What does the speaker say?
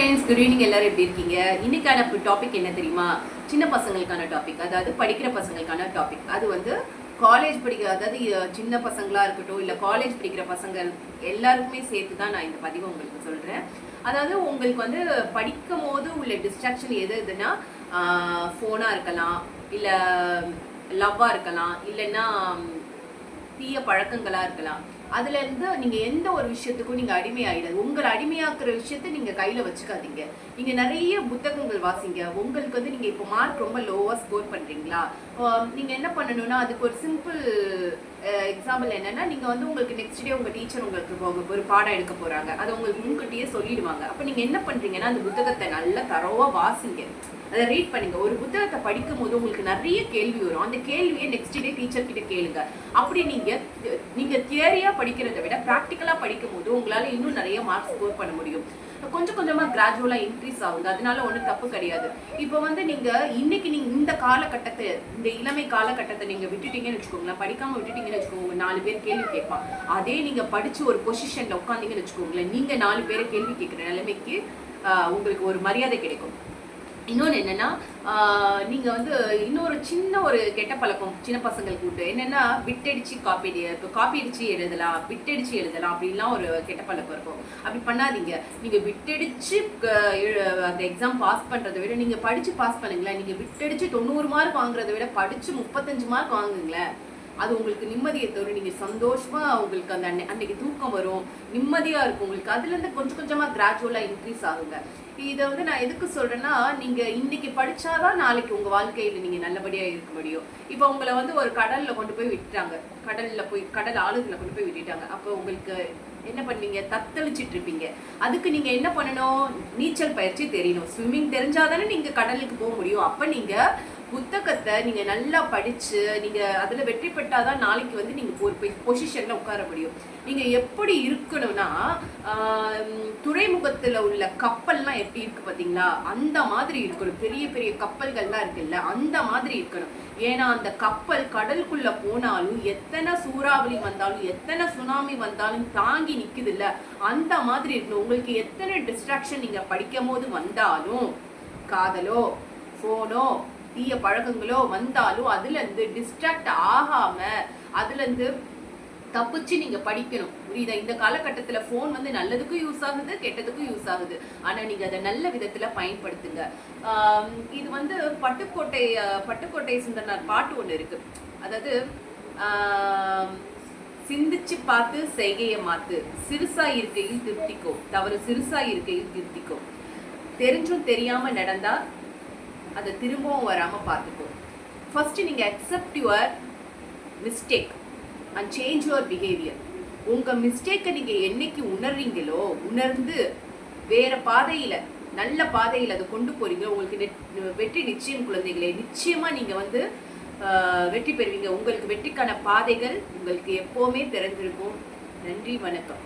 Friends good evening எல்லாரும் எப்படி இருக்கீங்க? இன்னைக்கான டாபிக் என்ன தெரியுமா? சின்ன பசங்களுக்கான டாபிக் அதாவது படிக்கிற பசங்களுக்கான டாபிக் அது வந்து காலேஜ் படிக்கிற அதாவது சின்ன பசங்களாக இருக்கட்டும் இல்லை காலேஜ் படிக்கிற பசங்க எல்லாருக்குமே சேர்த்து தான் நான் இந்த பதிவை உங்களுக்கு சொல்கிறேன் அதாவது உங்களுக்கு வந்து படிக்கும் போது உள்ள டிஸ்ட்ராக்ஷன் எது எதுனா ஃபோனாக இருக்கலாம் இல்லை லவ்வாக இருக்கலாம் இல்லைன்னா தீய பழக்கங்களாக இருக்கலாம். அதுல இருந்து நீங்க எந்த ஒரு விஷயத்துக்கும் நீங்க அடிமையாயிடாது உங்களை அடிமையாக்குற விஷயத்த நீங்க கையில வச்சுக்காதீங்க. நீங்க நிறைய புத்தகங்கள் வாசிங்க. உங்களுக்கு வந்து நீங்க இப்போ மார்க் ரொம்ப லோவா ஸ்கோர் பண்றீங்களா? நீங்க என்ன பண்ணணும்னா அதுக்கு ஒரு சிம்பிள் எக்ஸாம்பிள் என்னன்னா நீங்க வந்து உங்களுக்கு நெக்ஸ்ட் டே உங்க டீச்சர் உங்களுக்கு ஒரு- பாடம் எடுக்க போறாங்க. அதை உங்களுக்கு முன்கூட்டியே சொல்லிடுவாங்க. அப்ப நீங்க என்ன பண்றீங்கன்னா அந்த புத்தகத்தை நல்லா தரவா வாசிங்க. அதை ரீட் பண்ணுங்க. ஒரு புத்தகத்தை படிக்கும் போது உங்களுக்கு நிறைய கேள்வி வரும். அந்த கேள்வியை நெக்ஸ்ட் டே டீச்சர் கிட்ட கேளுங்க. அப்படி நீங்க நீங்க தியரியா படிக்கிறத விட ப்ராக்டிக்கலா படிக்கும் போது உங்களால இன்னும் நிறைய மார்க் ஸ்கோர் பண்ண முடியும். கொஞ்சம் கொஞ்சமா கிராஜுவலா இன்க்ரீஸ் ஆகுது. அதனால ஒன்றும் தப்பு கிடையாது. இப்போ வந்து நீங்க இன்னைக்கு நீங்க இந்த காலகட்டத்தை இந்த இளமை காலகட்டத்தை நீங்க விட்டுட்டீங்கன்னு வச்சுக்கோங்களேன். படிக்காம விட்டுட்டீங்கன்னு வச்சுக்கோங்க. நாலு பேர் கேள்வி கேட்பான் அதே நீங்க படிச்சு ஒரு பொசிஷன்ல உட்காந்தீங்கன்னு வச்சுக்கோங்களேன் நீங்க நாலு பேரை கேள்வி கேட்குற நிலைமைக்கு உங்களுக்கு ஒரு மரியாதை கிடைக்கும். இன்னொன்று என்னன்னா நீங்கள் வந்து இன்னொரு சின்ன ஒரு கெட்ட பழக்கம் சின்ன பசங்களுக்கு உண்டு. என்னன்னா விட்டடிச்சு காப்பி இப்போ காப்பி அடித்து எழுதலாம் விட்டடிச்சு எழுதலாம் அப்படின்லாம் ஒரு கெட்ட பழக்கம் இருக்கும். அப்படி பண்ணாதீங்க. நீங்கள் விட்டடிச்சு அந்த எக்ஸாம் பாஸ் பண்ணுறதை விட நீங்கள் படிச்சு பாஸ் பண்ணுங்களேன். நீங்கள் விட்டடிச்சு தொண்ணூறு மார்க் வாங்குறதை விட படித்து முப்பத்தஞ்சு மார்க் வாங்குங்களேன். அது உங்களுக்கு நிம்மதியை தரும். நீங்க சந்தோஷமா உங்களுக்கு அந்த அன்னை- அன்னைக்கு தூக்கம் வரும். நிம்மதியா இருக்கும் உங்களுக்கு. அதுல இருந்து கொஞ்சம் கொஞ்சமா கிராஜுவலா இன்க்ரீஸ் ஆகுங்க. இதை வந்து நான் எதுக்கு சொல்றேன்னா நீங்க இன்னைக்கு படிச்சாதான் நாளைக்கு உங்க வாழ்க்கையில நீங்க நல்லபடியா இருக்க முடியும். இப்போ உங்களை வந்து ஒரு கடல்ல கொண்டு போய் விட்டுட்டாங்க. கடல்ல போய் கடல் ஆளுகளை கொண்டு போய் விட்டுட்டாங்க. அப்போ உங்களுக்கு என்ன பண்ணுவீங்க தத்தளிச்சிட்டு இருப்பீங்க. அதுக்கு நீங்க என்ன பண்ணணும்? நீச்சல் பயிற்சி தெரியணும். ஸ்விம்மிங் தெரிஞ்சாதானே நீங்க கடலுக்கு போக முடியும். அப்ப நீங்க புத்தகத்தை நீங்கள் நல்லா படித்து நீங்கள் அதில் வெற்றி பெற்றால் தான் நாளைக்கு வந்து நீங்கள் ஒரு பொசிஷனில் உட்கார முடியும். நீங்கள் எப்படி இருக்கணும்னா துறைமுகத்தில் உள்ள கப்பல்லாம் எப்படி இருக்குது பார்த்தீங்களா அந்த மாதிரி இருக்கணும். பெரிய பெரிய கப்பல்கள்லாம் இருக்குல்ல அந்த மாதிரி இருக்கணும். ஏன்னா அந்த கப்பல் கடலுக்குள்ளே போனாலும் எத்தனை சூறாவளி வந்தாலும் எத்தனை சுனாமி வந்தாலும் தாங்கி நிற்குதுல்ல அந்த மாதிரி இருக்கணும். உங்களுக்கு எத்தனை டிஸ்ட்ராக்ஷன் நீங்கள் படிக்கும் போது வந்தாலும் காதலோ ஃபோனோ தீய பழக்கங்களோ வந்தாலும் அதுலேருந்து டிஸ்ட்ராக்ட் ஆகாமல் அதுலேருந்து தப்பிச்சு நீங்க படிக்கணும். புரியுதா? இந்த காலகட்டத்துல ஃபோன் வந்து நல்லதுக்கும் யூஸ் ஆகுது கெட்டதுக்கும் யூஸ் ஆகுது. ஆனா நீங்க அதை நல்ல விதத்துல பயன்படுத்துங்க. இது வந்து பட்டுக்கோட்டை பட்டுக்கோட்டை சுந்தரனார் பாட்டு ஒன்று இருக்கு. அதாவது சிந்திச்சு பார்த்து செய்கையை மாத்து. சிறுசா இருக்கையில் திருப்திக்கோ. தவறு சிறுசா இருக்கையில் திருப்திக்கோ. தெரிஞ்சும் தெரியாம நடந்தா அதை திரும்பவும் வராமல் பார்த்துக்கும் ஃபஸ்ட்டு நீங்கள் accept your mistake and change your behaviour உங்கள் மிஸ்டேக்கை நீங்கள் என்னைக்கு உணர்றீங்களோ உணர்ந்து வேறு பாதையில் நல்ல பாதையில் அதை கொண்டு போகிறீங்களோ உங்களுக்கு வெற்றி நிச்சயம் குழந்தைகளே. நிச்சயமாக நீங்கள் வந்து வெற்றி பெறுவீங்க. உங்களுக்கு வெற்றிக்கான பாதைகள் உங்களுக்கு எப்போவுமே திறந்திருக்கும். நன்றி வணக்கம்.